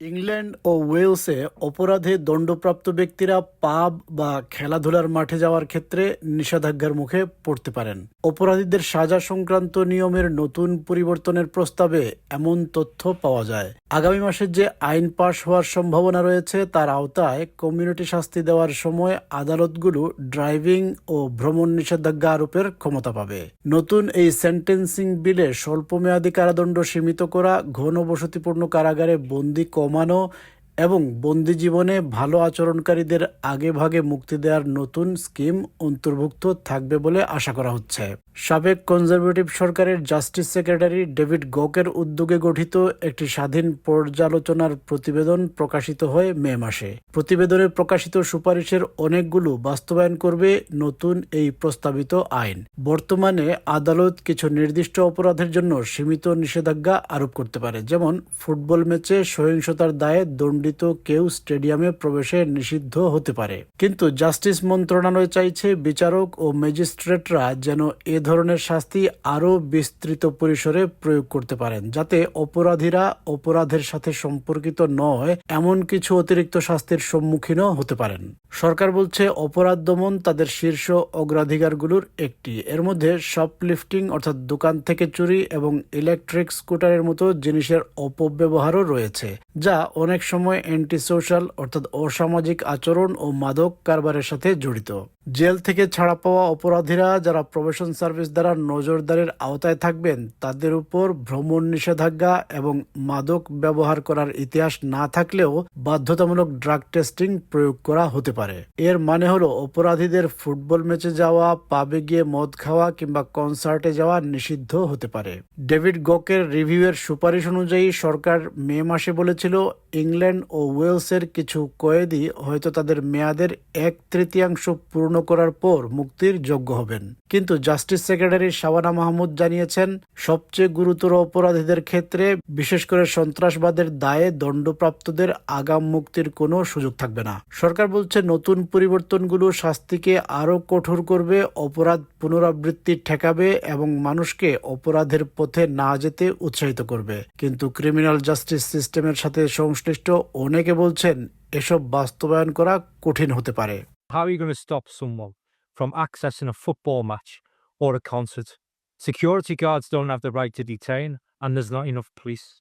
England ও ওয়েলসে অপরাধে দণ্ডপ্রাপ্ত ব্যক্তিরা পাব বা খেলাধুলার মাঠে যাওয়ার ক্ষেত্রে নিষেধাজ্ঞার মুখে পড়তে পারেন। অপরাধীদের সাজা সংক্রান্ত নিয়মের নতুন পরিবর্তনের প্রস্তাবে এমন তথ্য পাওয়া যায়। আগামী মাসে যে আইন পাশ হওয়ার সম্ভাবনা রয়েছে, তার আওতায় কমিউনিটি শাস্তি দেওয়ার সময় আদালতগুলো ড্রাইভিং ও ভ্রমণ নিষেধাজ্ঞা আরোপের ক্ষমতা পাবে। নতুন এই সেন্টেন্সিং বিলে স্বল্পমেয়াদী কারাদণ্ড সীমিত করা, ঘনবসতিপূর্ণ কারাগারে বন্দি কমানো এবং বন্দি জীবনে ভালো আচরণকারীদের আগে ভাগে মুক্তি দেওয়ার নতুন স্কিম অন্তর্ভুক্ত থাকবে বলে আশা করা হচ্ছে। সাবেক কনজারভেটিভ সরকারের জাস্টিস সেক্রেটারি ডেভিড গকের উদ্যোগে গঠিত একটি স্বাধীন পর্যালোচনার প্রতিবেদন প্রকাশিত হয় মে মাসে। প্রতিবেদনে প্রকাশিত সুপারিশের অনেকগুলো বাস্তবায়ন করবে নতুন এই প্রস্তাবিত আইন। বর্তমানে আদালত কিছু নির্দিষ্ট অপরাধের জন্য সীমিত নিষেধাজ্ঞা আরোপ করতে পারে, যেমন ফুটবল ম্যাচে সহিংসতার দায়ে দণ্ডিত কেউ স্টেডিয়ামে প্রবেশে নিষিদ্ধ হতে পারে। কিন্তু জাস্টিস মন্ত্রণালয় চাইছে বিচারক ও ম্যাজিস্ট্রেটরা যেন এ ধরনের শাস্তি আরও বিস্তৃত পরিসরে প্রয়োগ করতে পারেন, যাতে অপরাধীরা অপরাধের সাথে সম্পর্কিত নয়, এমন কিছু অতিরিক্ত শাস্তির সম্মুখীনও হতে পারেন। সরকার বলছে অপরাধ দমন তাদের শীর্ষ অগ্রাধিকারগুলোর একটি। এর মধ্যে শপলিফটিং অর্থাৎ দোকান থেকে চুরি এবং ইলেকট্রিক স্কুটারের মতো জিনিসের অপব্যবহারও রয়েছে, যা অনেক সময় অ্যান্টি সোশ্যাল অর্থাৎ অসামাজিক আচরণ ও মাদক কারবারের সাথে জড়িত। জেল থেকে ছাড়া পাওয়া অপরাধীরা যারা প্রবেশন সার্ভিস দ্বারা নজরদারির আওতায় থাকবেন, তাদের উপর ভ্রমণ নিষেধাজ্ঞা এবং মাদক ব্যবহার করার ইতিহাস না থাকলেও বাধ্যতামূলক ড্রাগ টেস্টিং প্রয়োগ করা হতে পারে। এর মানে হলো অপরাধীদের ফুটবল ম্যাচে যাওয়া, পাবে গিয়ে মদ খাওয়া কিংবা কনসার্টে যাওয়া নিষিদ্ধ হতে পারে। ডেভিড গকের রিভিউয়ের সুপারিশ অনুযায়ী সরকার মে মাসে বলেছিল, ইংল্যান্ড ও ওয়েলসের কিছু কয়েদি হয়তো তাদের মেয়াদের এক তৃতীয়াংশ পূর্ণ করার পর মুক্তির যোগ্য হবেন। কিন্তু জাস্টিস সেক্রেটারি শাবানা মাহমুদ জানিয়েছেন, সবচেয়ে গুরুতর অপরাধীদের ক্ষেত্রে বিশেষ করে সন্ত্রাসবাদের দায়ে দণ্ডপ্রাপ্তদের আগাম মুক্তির কোনো সুযোগ থাকবে না। সরকার বলছে, নতুন পরিবর্তনগুলো শাস্তিকে আরও কঠোর করবে, অপরাধ পুনরাবৃত্তি ঠেকাবে এবং মানুষকে অপরাধের পথে না যেতে উৎসাহিত করবে। কিন্তু ক্রিমিনাল জাস্টিস সিস্টেমের সাথে সংশ্লিষ্ট অনেকে বলছেন, এসব বাস্তবায়ন করা কঠিন হতে পারে। How are you going to stop someone from accessing a football match or a concert? Security guards don't have the right to detain, and there's not enough police.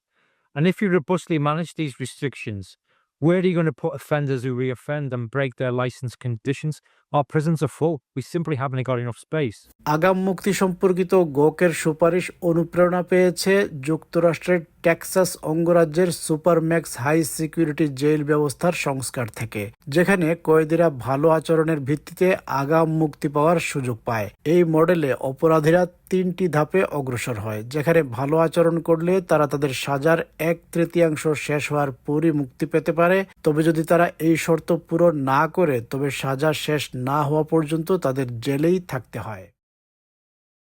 And if you robustly manage these restrictions, where are you going to put offenders who reoffend and break their license conditions? Our prisons are full. We simply haven't got enough space. আগাম মুক্তি সম্পর্কিত গোকের সুপারিশ অনুপ্রেরণা পেয়েছে যুক্তরাষ্ট্রের Texas অঙ্গরাজ্যের সুপারম্যাক্স high security jail ব্যবস্থার সংস্কার থেকে, যেখানে কয়েদিরা ভালো আচরণের ভিত্তিতে আগাম মুক্তি পাওয়ার সুযোগ পায় এই মডেলে অপরাধীরা তিনটি ধাপে অগ্রসর হয়, যেখানে ভালো আচরণ করলে তারা তাদের সাজার এক তৃতীয়াংশ শেষ হওয়ার পরই মুক্তি পেতে পারে তবে যদি তারা এই শর্ত পূরণ না করে, তবে সাজা শেষ না হওয়া পর্যন্ত তাদের জেলেই থাকতে হয়।